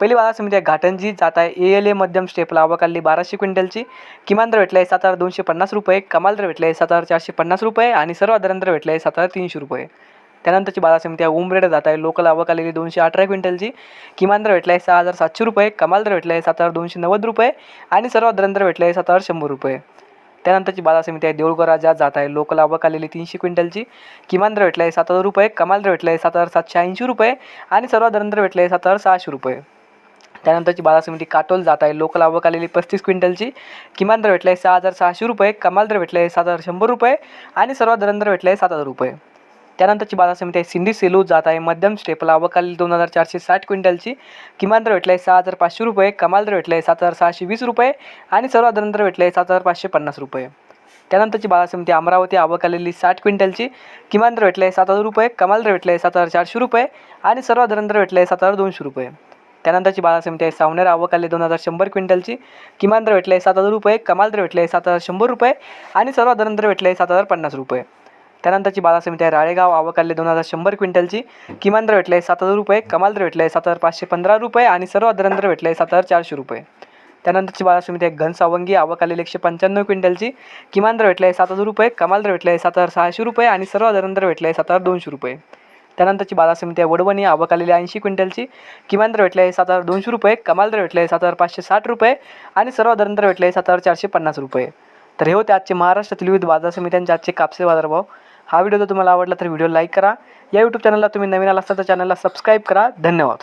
पहिली बाजार समिती आहे घाटंजी जात आहे ए एल ए मध्यम स्टेपला आवकाली बाराशे क्विंटलची. किमान दर भेटला आहे सात हजार दोनशे पन्नास रुपये कमाल दर भेटला आहे सात हजार चारशे पन्नास रुपये आणि सर्व दर भेटला आहे सात हजार तीनशे रुपये. त्यानंतरची बाजार समिती आहे उमरेड जात आहे लोकल आवक आलेली दोनशे अठरा क्विंटलची. किमान दर भेटला आहे सहा हजार सातशे रुपये कमाल दर भेटला आहे सात हजार दोनशे नव्वद रुपये आणि सर्व दर भेटला आहे सात हजार शंभर रुपये. त्यानंतरची बाजार समिती आहे देऊळगाव राजा जात आहे लोकल आवक आलेली तीनशे क्विंटलची. किमान दर भेटला आहे सात हजार रुपये कमाल दर भेटला आहे सात हजार सातशे ऐंशी रुपये आणि सर्व दर भेटला आहे सात हजार सहाशे रुपये. त्यानंतरची बाजार समिती काटोल जात आहे लोकल आवक आलेली पस्तीस क्विंटलची. किमान दर भेटला आहे सहा हजार सहाशे रुपये. कमाल दर भेटला आहे सात हजार शंभर रुपये. आणि सर्वसाधारण दर भेटला आहे सात हजार रुपये. त्यानंतरची बाजार समिती आहे सिंधी सेलू जात आहे मध्यम स्टेपला आवक दोन हजार चारशे साठ क्विंटलची. किमान दर भेटला आहे सहा हजार पाचशे रुपये. कमाल दर भेटला आहे सात हजार सहाशे वीस रुपये. आणि सर्वसाधारण दर भेटला आहे सात हजार पाचशे पन्नास रुपये. त्यानंतरची बाजार समिती अमरावती आवक आलेली साठ क्विंटलची. किमान दर भेटला आहे सात हजार रुपये. कमाल दर भेटला आहे सात हजार चारशे रुपये. आणि सर्वसाधारण दर भेटला आहे सात हजार दोनशे रुपये. त्यानंतरची बाजार समिती आहे. सावनेर आवक दोन हजार शंभर क्विंटलची. किमान दर भेटले आहे सात हजार रुपये कमाल दर भेटले आहे सात हजार शंभर रुपये आणि सर्वसाधारण दर भेटले आहे सात हजार पन्नास रुपये. त्यानंतरची बाजार समिती आहे. राळेगाव आवक आले दोन हजार शंभर क्विंटलची. किमान दर भेटले आहे सात हजार रुपये कमाल दर भेटले आहे सात हजार पाचशे पंधरा रुपये आणि सर्वसाधारण दर भेटले आहे सात हजार चारशे रुपये. त्यानंतरची बाजार समिती आहे. घनसावंगी आवक आलेली एकशे पंच्याण्णव क्विंटलची. किमान दर भेटले आहे सात हजार रुपये कमाल दर भेटले आहे सात हजार सहाशे रुपये आणि सर्व दर भेटले आहे सात हजार दोनशे रुपये. त्यानंतरची बाजार समिती आहे वडवणी आवक आलेली ऐंशी क्विंटलची. किमान दर भेटले आहे सात हजार दोनशे रुपये कमाल दर भेटले आहे सात हजार पाचशे साठ रुपये आणि सर्व दर भेटले आहे सात हजार चारशे पन्नास रुपये. तर हे होते आजचे महाराष्ट्रातील विविध बाजार समित्यांचे आजचे कापसे बाजारभाव. हा व्हिडिओ जर तुम्हाला आवडला तर व्हिडिओ लाईक करा. या यूट्यूब चॅनलला तुम्ही नवीन आला असता तर चॅनलला सबस्क्राईब करा. धन्यवाद.